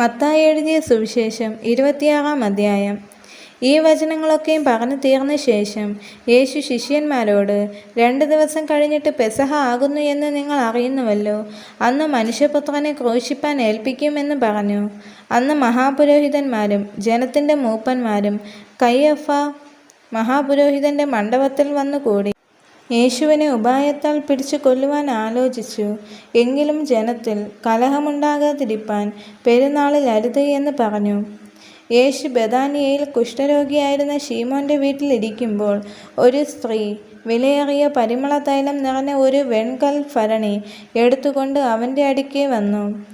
മത്തായി എഴുതിയ സുവിശേഷം ഇരുപത്തിയാറാം അധ്യായം. ഈ വചനങ്ങളൊക്കെയും പറഞ്ഞു തീർന്ന ശേഷം യേശു ശിഷ്യന്മാരോട് രണ്ട് ദിവസം കഴിഞ്ഞിട്ട് പെസഹ ആകുന്നു എന്ന് നിങ്ങൾ അറിയുന്നുവല്ലോ. അന്ന് മനുഷ്യപുത്രനെ ക്രൂശിപ്പാൻ ഏൽപ്പിക്കുമെന്ന് പറഞ്ഞു. അന്ന് മഹാപുരോഹിതന്മാരും ജനത്തിന്റെ മൂപ്പന്മാരും കയ്യഫ മഹാപുരോഹിതന്റെ മണ്ഡപത്തിൽ വന്നുകൂടി. യേശുവിനെ ഉപായത്താൽ പിടിച്ചു കൊല്ലുവാൻ ആലോചിച്ചു. എങ്കിലും ജനത്തിൽ കലഹമുണ്ടാകാതിരിപ്പാൻ പെരുന്നാളിൽ അരുത് എന്ന് പറഞ്ഞു. യേശു ബദാനിയയിൽ കുഷ്ഠരോഗിയായിരുന്ന ഷീമോന്റെ വീട്ടിലിരിക്കുമ്പോൾ ഒരു സ്ത്രീ വിലയേറിയ പരിമള തൈലം നിറഞ്ഞ ഒരു വെൺകൽ ഭരണി എടുത്തുകൊണ്ട് അവന്റെ അടുക്കേ വന്നു.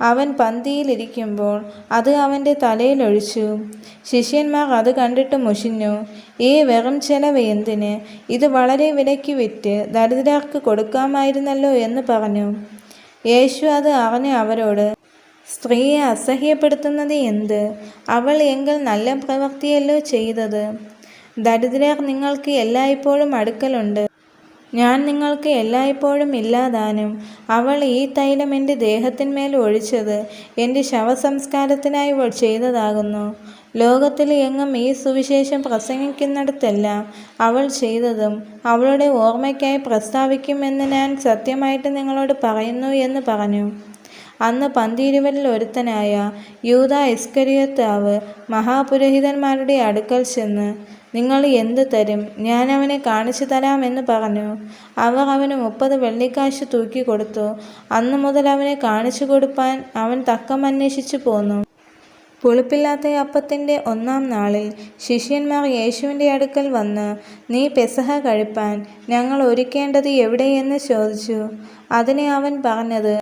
അവൻ പന്തിയിലിരിക്കുമ്പോൾ അത് അവന്റെ തലയിലൊഴിച്ചു ശിഷ്യന്മാർ അത് കണ്ടിട്ട് മുഷിഞ്ഞു. ഈ വെറും ചെലവ് എന്തിന്? ഇത് വളരെ വിലയ്ക്ക് വിറ്റ് ദരിദ്രർക്ക് കൊടുക്കാമായിരുന്നല്ലോ എന്ന് പറഞ്ഞു. യേശു അത് അറിഞ്ഞ് അവരോട് സ്ത്രീയെ അസഹ്യപ്പെടുത്തുന്നത് എന്ത്? അവൾ എങ്കിൽ നല്ല പ്രവൃത്തിയല്ലോ ചെയ്തത്. ദരിദ്രർ നിങ്ങൾക്ക് എല്ലായ്പ്പോഴും അടുക്കലുണ്ട്. ഞാൻ നിങ്ങൾക്ക് എല്ലായ്പ്പോഴും ഇല്ലാതാനും അവൾ ഈ തൈലം എന്റെ ദേഹത്തിന്മേൽ ഒഴിച്ചത് എന്റെ ശവസംസ്കാരത്തിനായി ചെയ്തതാകുന്നു. ലോകത്തിൽ എങ്ങും ഈ സുവിശേഷം പ്രസംഗിക്കുന്നിടത്തെല്ലാം അവൾ ചെയ്തതും അവളുടെ ഓർമ്മയ്ക്കായി പ്രസ്താവിക്കുമെന്ന് ഞാൻ സത്യമായിട്ട് നിങ്ങളോട് പറയുന്നു എന്ന് പറഞ്ഞു. അന്ന് പന്തിരുവരിൽ ഒരുത്തനായ യൂത ഇസ്കരിയത്താവ് മഹാപുരോഹിതന്മാരുടെ അടുക്കൽ ചെന്ന് നിങ്ങൾ എന്ത് തരും? ഞാൻ അവനെ കാണിച്ചു തരാമെന്ന് പറഞ്ഞു. അവർ അവന് മുപ്പത് വെള്ളിക്കാശ് തൂക്കി കൊടുത്തു. അന്നു മുതൽ അവനെ കാണിച്ചു കൊടുപ്പാൻ അവൻ തക്കം അന്വേഷിച്ചു പോന്നു. പുളിപ്പില്ലാത്ത അപ്പത്തിന്റെ ഒന്നാം നാളിൽ ശിഷ്യന്മാർ യേശുവിന്റെ അടുക്കൽ വന്ന് നീ പെസഹ കഴിപ്പാൻ ഞങ്ങൾ ഒരുക്കേണ്ടത് എവിടെയെന്ന് ചോദിച്ചു. അതിനെ അവൻ പറഞ്ഞത്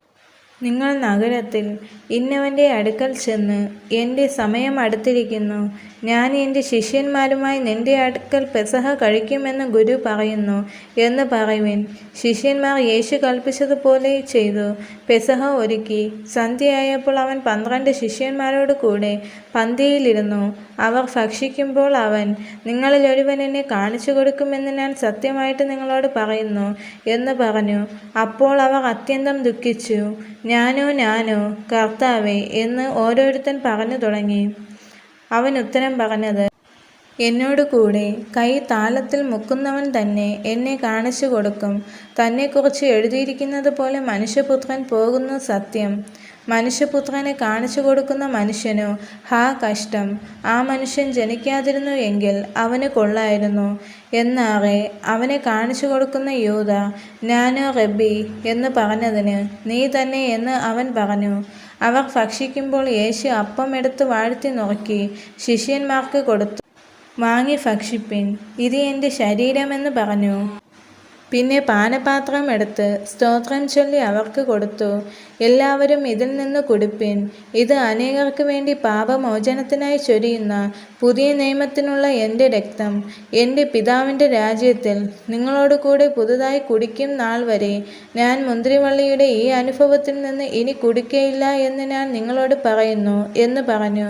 നിങ്ങൾ നഗരത്തിൽ ഇന്നവന്റെ അടുക്കൽ ചെന്ന് എന്റെ സമയം അടുത്തിരിക്കുന്നു. ഞാൻ എന്റെ ശിഷ്യന്മാരുമായി നിന്റെ അടുക്കൽ പെസഹ കഴിക്കുമെന്ന് ഗുരു പറയുന്നു എന്ന് പറയുവിൻ. ശിഷ്യന്മാർ യേശു കൽപ്പിച്ചതുപോലെ ചെയ്തു. പെസഹ ഒരുക്കി. സന്ധ്യയായപ്പോൾ അവൻ പന്ത്രണ്ട് ശിഷ്യന്മാരോട് കൂടെ പന്തിയിലിരുന്നു. അവർ ഭക്ഷിക്കുമ്പോൾ അവൻ നിങ്ങളിൽ ഒരുവൻ എന്നെ കാണിച്ചു കൊടുക്കുമെന്ന് ഞാൻ സത്യമായിട്ട് നിങ്ങളോട് പറയുന്നു എന്ന് പറഞ്ഞു. അപ്പോൾ അവർ അത്യന്തം ദുഃഖിച്ചു. ഞാനോ ഞാനോ കർത്താവേ എന്ന് ഓരോരുത്തൻ പറഞ്ഞു തുടങ്ങി. അവൻ ഉത്തരം പറഞ്ഞത് എന്നോട് കൂടെ കൈ താളത്തിൽ മുക്കുന്നവൻ തന്നെ എന്നെ കാണിച്ചു കൊടുക്കും. തന്നെക്കുറിച്ച് എഴുതിയിരിക്കുന്നത് പോലെ മനുഷ്യപുത്രൻ പോകുന്ന സത്യം. മനുഷ്യപുത്രനെ കാണിച്ചു കൊടുക്കുന്ന മനുഷ്യനോ ഹാ കഷ്ടം. ആ മനുഷ്യൻ ജനിക്കാതിരുന്നു എങ്കിൽ അവന് കൊള്ളായിരുന്നു. എന്നാറെ അവനെ കാണിച്ചു കൊടുക്കുന്ന യൂത ഞാനോ റബ്ബി എന്ന് പറഞ്ഞതിന് നീ തന്നെ എന്ന് അവൻ പറഞ്ഞു. അവർ ഭക്ഷിക്കുമ്പോൾ യേശു അപ്പം എടുത്ത് വാഴ്ത്തി നോക്കി. ശിഷ്യന്മാർക്ക് കൊടുത്തു. വാങ്ങി ഭക്ഷിപ്പിൻ. ഇത് എന്റെ ശരീരമെന്ന് പറഞ്ഞു. പിന്നെ പാനപാത്രം എടുത്ത് സ്തോത്രം ചൊല്ലി അവർക്ക് കൊടുത്തു. എല്ലാവരും ഇതിൽ നിന്ന് കുടിപ്പിൻ. ഇത് അനേകർക്ക് വേണ്ടി പാപമോചനത്തിനായി ചൊരിയുന്ന പുതിയ നിയമത്തിനുള്ള എന്റെ രക്തം. എന്റെ പിതാവിന്റെ രാജ്യത്തിൽ നിങ്ങളോട് കൂടെ പുതുതായി കുടിക്കും നാൾ വരെ. ഞാൻ മുന്തിരിവള്ളിയുടെ ഈ അനുഭവത്തിൽ നിന്ന് ഇനി കുടിക്കയില്ല എന്ന് ഞാൻ നിങ്ങളോട് പറയുന്നു എന്ന് പറഞ്ഞു.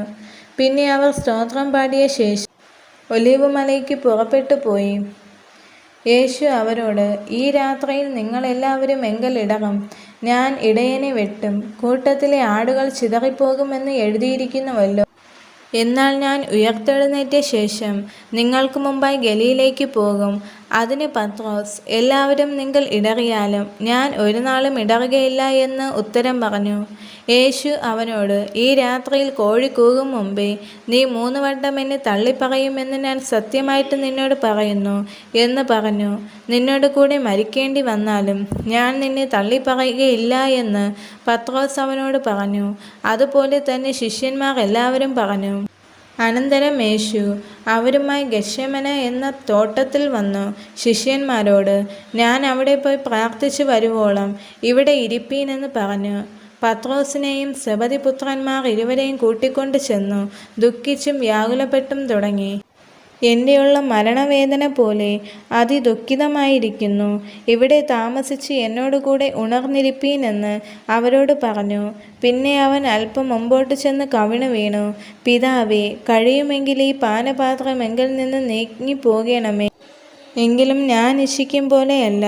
പിന്നെ അവർ സ്തോത്രം പാടിയ ശേഷം ഒലീവ് മലയ്ക്ക് പുറപ്പെട്ടു പോയി. യേശു അവരോട് ഈ രാത്രിയിൽ നിങ്ങളെല്ലാവരും എങ്കലിടറും ഞാൻ ഇടയനെ വെട്ടും. കൂട്ടത്തിലെ ആടുകൾ ചിതറിപ്പോകുമെന്ന് എഴുതിയിരിക്കുന്നുവല്ലോ. എന്നാൽ ഞാൻ ഉയർത്തെഴുന്നേറ്റ ശേഷം നിങ്ങൾക്ക് മുമ്പായി ഗലിയിലേക്ക് പോകും. അതിന് പത്രോസ് എല്ലാവരും നിങ്ങൾ ഇടറിയാലും ഞാൻ ഒരു നാളും ഇടറുകയില്ല എന്ന് ഉത്തരം പറഞ്ഞു. യേശു അവനോട് ഈ രാത്രിയിൽ കോഴി കൂകും മുമ്പേ നീ മൂന്ന് വട്ടം എന്നെ തള്ളിപ്പറയുമെന്ന് ഞാൻ സത്യമായിട്ട് നിന്നോട് പറയുന്നു എന്ന് പറഞ്ഞു. നിന്നോട് കൂടെ മരിക്കേണ്ടി വന്നാലും ഞാൻ നിന്നെ തള്ളിപ്പറയുകയില്ല എന്ന് പത്രോസ് അവനോട് പറഞ്ഞു. അതുപോലെ തന്നെ ശിഷ്യന്മാർ എല്ലാവരും പറഞ്ഞു. അനന്തരം യേശു അവരുമായി ഗശ്യമന എന്ന തോട്ടത്തിൽ വന്നു. ശിഷ്യന്മാരോട് ഞാൻ അവിടെ പോയി പ്രാർത്ഥിച്ചു വരുവോളം ഇവിടെ ഇരിപ്പീനെന്ന് പറഞ്ഞു. പത്രോസിനെയും സബതിപുത്രന്മാർ ഇരുവരെയും കൂട്ടിക്കൊണ്ട് ചെന്നു. ദുഃഖിച്ചും വ്യാകുലപ്പെട്ടും തുടങ്ങി. എന്റെയുള്ള മരണവേദന പോലെ അതിദുഃഖിതമായിരിക്കുന്നു. ഇവിടെ താമസിച്ച് എന്നോടുകൂടെ ഉണർന്നിരിപ്പീനെന്ന് അവരോട് പറഞ്ഞു. പിന്നെ അവൻ അല്പം മുമ്പോട്ട് ചെന്ന് കവിണ് വീണു. പിതാവേ കഴിയുമെങ്കിൽ ഈ പാനപാത്രം എങ്കിൽ നിന്ന് നീങ്ങിപ്പോകണമേ എങ്കിലും ഞാൻ ഇച്ഛിക്കും പോലെയല്ല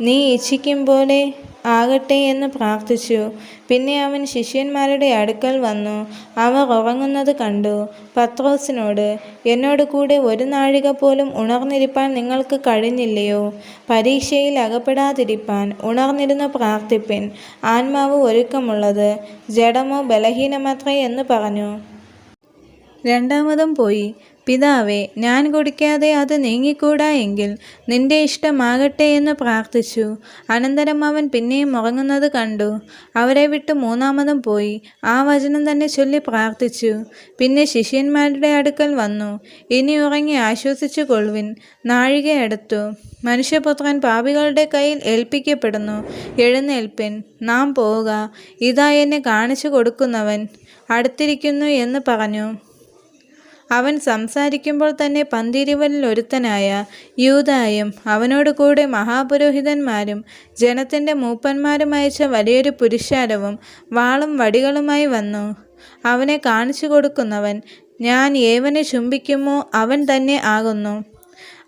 നീ ഇച്ഛിക്കും പോലെ ആകട്ടെ എന്ന് പ്രാർത്ഥിച്ചു. പിന്നെ അവൻ ശിഷ്യന്മാരുടെ അടുക്കൽ വന്നു. അവർ ഉറങ്ങുന്നത് കണ്ടു. പത്രോസിനോട് എന്നോട് കൂടെ ഒരു നാഴിക പോലും ഉണർന്നിരിപ്പാൻ നിങ്ങൾക്ക് കഴിഞ്ഞില്ലയോ? പരീക്ഷയിൽ അകപ്പെടാതിരിപ്പാൻ ഉണർന്നിരുന്ന് പ്രാർത്ഥിപ്പിൻ. ആത്മാവ് ഒരുക്കമുള്ളത് ജഡമോ ബലഹീനമത്രേ എന്ന് പറഞ്ഞു. രണ്ടാമതും പോയി പിതാവേ ഞാൻ കുടിക്കാതെ അത് നീങ്ങിക്കൂടാ എങ്കിൽ നിന്റെ ഇഷ്ടമാകട്ടെ എന്ന് പ്രാർത്ഥിച്ചു. അനന്തരം അവൻ പിന്നെയും ഉറങ്ങുന്നത് കണ്ടു. അവരെ വിട്ട് മൂന്നാമതും പോയി. ആ വചനം തന്നെ ചൊല്ലി പ്രാർത്ഥിച്ചു. പിന്നെ ശിഷ്യന്മാരുടെ അടുക്കൽ വന്നു. ഇനി ഉറങ്ങി ആശ്വസിച്ചു കൊള്ളുവിൻ. നാഴികയെടുത്തു മനുഷ്യപുത്രൻ പാപികളുടെ കയ്യിൽ ഏൽപ്പിക്കപ്പെടുന്നു. എഴുന്നേൽപ്പിൻ. നാം പോവുക. ഇതാ എന്നെ കാണിച്ചു കൊടുക്കുന്നവൻ. അടുത്തിരിക്കുന്നു എന്ന് പറഞ്ഞു. അവൻ സംസാരിക്കുമ്പോൾ തന്നെ പന്തിരുവലിൽ ഒരുത്തനായ യൂതായും അവനോട് കൂടെ മഹാപുരോഹിതന്മാരും ജനത്തിന്റെ മൂപ്പന്മാരും അയച്ച വലിയൊരു പുരുഷാരവും വാളും വടികളുമായി വന്നു. അവനെ കാണിച്ചു കൊടുക്കുന്നവൻ ഞാൻ ഏവനെ ചുംബിക്കുമോ അവൻ തന്നെ ആകുന്നു.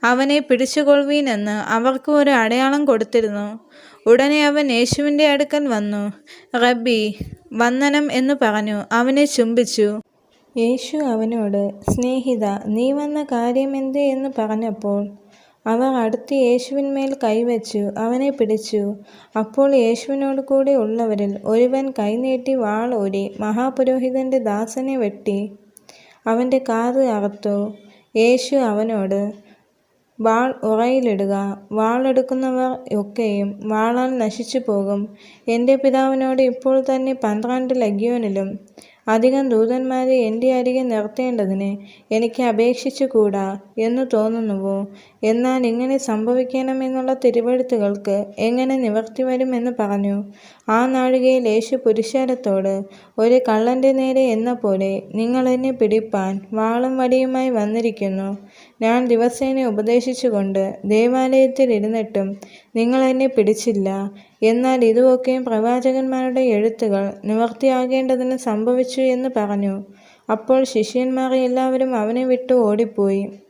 അവനെ പിടിച്ചുകൊള്ളുവീനെന്ന് അവർക്ക് ഒരു അടയാളം കൊടുത്തിരുന്നു. ഉടനെ അവൻ യേശുവിന്റെ അടുക്കൽ വന്നു. റബ്ബി വന്ദനം എന്ന് പറഞ്ഞു. അവനെ ചുംബിച്ചു. യേശു അവനോട് സ്നേഹിത നീ വന്ന കാര്യമെന്ത് എന്ന് പറഞ്ഞപ്പോൾ അവർ അടുത്ത് യേശുവിന്മേൽ കൈവച്ചു അവനെ പിടിച്ചു. അപ്പോൾ യേശുവിനോട് കൂടെ ഉള്ളവരിൽ ഒരുവൻ കൈനീട്ടി വാളൂരി മഹാപുരോഹിതന്റെ ദാസനെ വെട്ടി അവന്റെ കാത് അറുത്തു. യേശു അവനോട് വാൾ ഉറയിലിടുക വാളെടുക്കുന്നവർ ഒക്കെയും വാളാൽ നശിച്ചു പോകും. എന്റെ പിതാവിനോട് ഇപ്പോൾ തന്നെ പന്ത്രണ്ട് ലഗ്യോനിലും അധികം ദൂതന്മാരെ എന്റെ അരികെ നിർത്തേണ്ടതിന് എനിക്ക് അപേക്ഷിച്ചുകൂടാ എന്നു തോന്നുന്നുവോ? എന്നാൽ ഇങ്ങനെ സംഭവിക്കണമെന്നുള്ള തിരുവെഴുത്തുകൾക്ക് എങ്ങനെ നിവർത്തി വരുമെന്ന് പറഞ്ഞു. ആ നാഴികയിൽ യേശു പുരുഷാരത്തോട് ഒരു കള്ളന്റെ നേരെ എന്ന പോലെ നിങ്ങൾ എന്നെ പിടിപ്പാൻ വാളും വടിയുമായി വന്നിരിക്കുന്നു. ഞാൻ ദിവസേന ഉപദേശിച്ചുകൊണ്ട് ദേവാലയത്തിൽ ഇരുന്നിട്ടും നിങ്ങൾ എന്നെ പിടിച്ചില്ല. എന്നാൽ ഇതുമൊക്കെയും പ്രവാചകന്മാരുടെ എഴുത്തുകൾ നിവർത്തിയാകേണ്ടതിന് സംഭവിച്ചു എന്ന് പറഞ്ഞു. അപ്പോൾ ശിഷ്യന്മാർ എല്ലാവരും അവനെ വിട്ടു ഓടിപ്പോയി.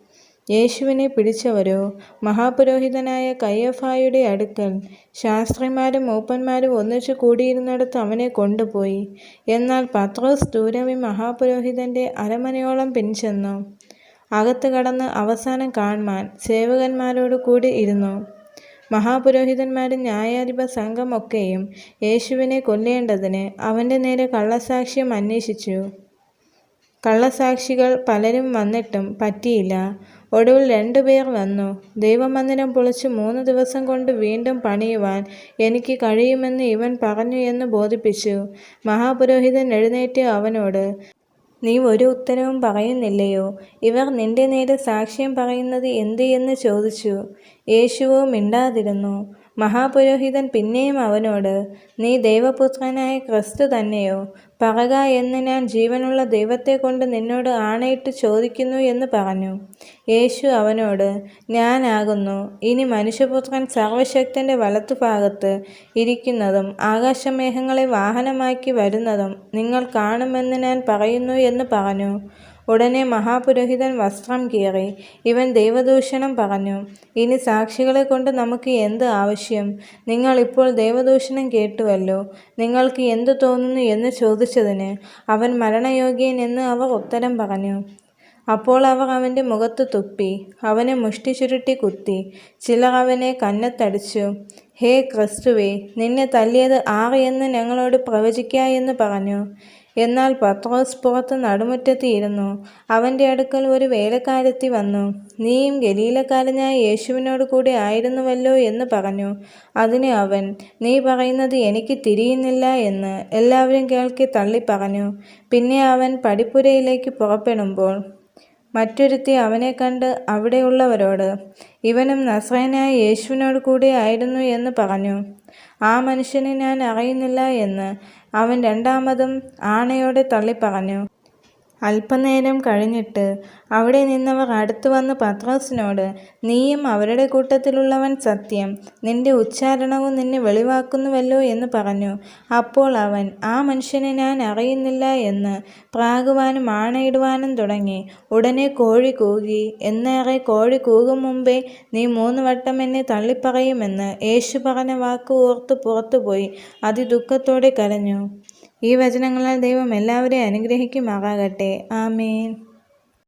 യേശുവിനെ പിടിച്ചവരോ? മഹാപുരോഹിതനായ കയ്യഫായുടെ അടുക്കൽ ശാസ്ത്രിമാരും മൂപ്പന്മാരും ഒന്നിച്ചു കൂടിയിരുന്നിടത്ത് അവനെ കൊണ്ടുപോയി. എന്നാൽ പത്രോസ് ദൂരമി മഹാപുരോഹിതന്റെ അരമനയോളം പിൻചെന്നു. അകത്ത് കടന്ന് അവസാനം കാൺമാൻ സേവകന്മാരോട് കൂടി ഇരുന്നു. മഹാപുരോഹിതന്മാരും ന്യായാധിപ സംഘമൊക്കെയും യേശുവിനെ കൊല്ലേണ്ടതിന് അവന്റെ നേരെ കള്ളസാക്ഷ്യം അന്വേഷിച്ചു. കള്ളസാക്ഷികൾ പലരും വന്നിട്ടും പറ്റിയില്ല. ഒടുവിൽ രണ്ടുപേർ വന്നു. ദൈവമന്ദിരം പൊളിച്ച് മൂന്ന് ദിവസം കൊണ്ട് വീണ്ടും പണിയുവാൻ എനിക്ക് കഴിയുമെന്ന് ഇവൻ പറഞ്ഞു എന്ന് ബോധിപ്പിച്ചു. മഹാപുരോഹിതൻ എഴുന്നേറ്റ് അവനോട് നീ ഒരു ഉത്തരവും പറയുന്നില്ലയോ? ഇവർ നിന്റെ നേരെ സാക്ഷ്യം പറയുന്നത് എന്ത് എന്ന് ചോദിച്ചു. യേശുവോ മിണ്ടാതിരുന്നു. മഹാപുരോഹിതൻ പിന്നെയും അവനോട് നീ ദൈവപുത്രനായ ക്രിസ്തു തന്നെയോ? പറക എന്ന് ഞാൻ ജീവനുള്ള ദൈവത്തെ കൊണ്ട് നിന്നോട് ആണയിട്ട് ചോദിക്കുന്നു എന്ന് പറഞ്ഞു. യേശു അവനോട് ഞാനാകുന്നു ഇനി മനുഷ്യപുത്രൻ സർവശക്തന്റെ വലത്തുഭാഗത്ത് ഇരിക്കുന്നതും ആകാശമേഘങ്ങളെ വാഹനമാക്കി വരുന്നതും നിങ്ങൾ കാണുമെന്ന് ഞാൻ പറയുന്നു എന്ന് പറഞ്ഞു. ഉടനെ മഹാപുരോഹിതൻ വസ്ത്രം കീറി. ഇവൻ ദൈവദൂഷണം പറഞ്ഞു. ഇനി സാക്ഷികളെ കൊണ്ട് നമുക്ക് എന്ത് ആവശ്യം? നിങ്ങൾ ഇപ്പോൾ ദൈവദൂഷണം കേട്ടുവല്ലോ. നിങ്ങൾക്ക് എന്തു തോന്നുന്നു എന്ന് ചോദിച്ചതിന് അവൻ മരണയോഗ്യൻ എന്ന് അവർ ഉത്തരം പറഞ്ഞു. അപ്പോൾ അവർ അവന്റെ മുഖത്ത് തുപ്പി. അവനെ മുഷ്ടി ചുരുട്ടി കുത്തി. ചിലർ അവനെ കന്നത്തടിച്ചു. ഹേ ക്രിസ്തുവേ നിന്നെ തല്ലിയത് ആറ് എന്ന് ഞങ്ങളോട് പ്രവചിക്ക എന്ന് പറഞ്ഞു. എന്നാൽ പത്രോസ് പുറത്ത് നടുമുറ്റത്ത് ഇരുന്നു അവന്റെ അടുക്കൽ ഒരു വേലക്കാരത്തി വന്നു. നീയും ഗലീലക്കാരനായ യേശുവിനോട് കൂടെ ആയിരുന്നുവല്ലോ എന്ന് പറഞ്ഞു. അതിന് അവൻ നീ പറയുന്നത് എനിക്ക് തിരിയുന്നില്ല എന്ന് എല്ലാവരും കേൾക്കി തള്ളി പറഞ്ഞു. പിന്നെ അവൻ പടിപ്പുരയിലേക്ക് പുറപ്പെടുമ്പോൾ മറ്റൊരുത്തി അവനെ കണ്ട് അവിടെയുള്ളവരോട് ഇവനും നസ്രയനായ യേശുവിനോട് കൂടെ ആയിരുന്നു എന്ന് പറഞ്ഞു. ആ മനുഷ്യനെ ഞാൻ അറിയുന്നില്ല എന്ന് അവൻ രണ്ടാമതും ആണയോടെ തള്ളിപ്പറഞ്ഞു. അല്പനേരം കഴിഞ്ഞിട്ട് അവിടെ നിന്നവർ അടുത്തു വന്ന് പത്രോസിനോട് നീയും അവരുടെ കൂട്ടത്തിലുള്ളവൻ സത്യം. നിന്റെ ഉച്ചാരണവും നിന്നെ വെളിവാക്കുന്നുവല്ലോ എന്ന് പറഞ്ഞു. അപ്പോൾ അവൻ ആ മനുഷ്യനെ ഞാൻ അറിയുന്നില്ല എന്ന് പ്രാകുവാനും ആണയിടുവാനും തുടങ്ങി. ഉടനെ കോഴി കൂകി. എന്നേറെ കോഴി കൂകും മുമ്പേ നീ മൂന്ന് വട്ടം എന്നെ തള്ളിപ്പറയുമെന്ന് യേശു പറഞ്ഞ വാക്ക് ഓർത്ത് പുറത്തുപോയി. അതിദുഃഖത്തോടെ കരഞ്ഞു. ഈ വചനങ്ങളാൽ ദൈവം എല്ലാവരെയും അനുഗ്രഹിക്കുമാറാകട്ടെ. ആമേൻ.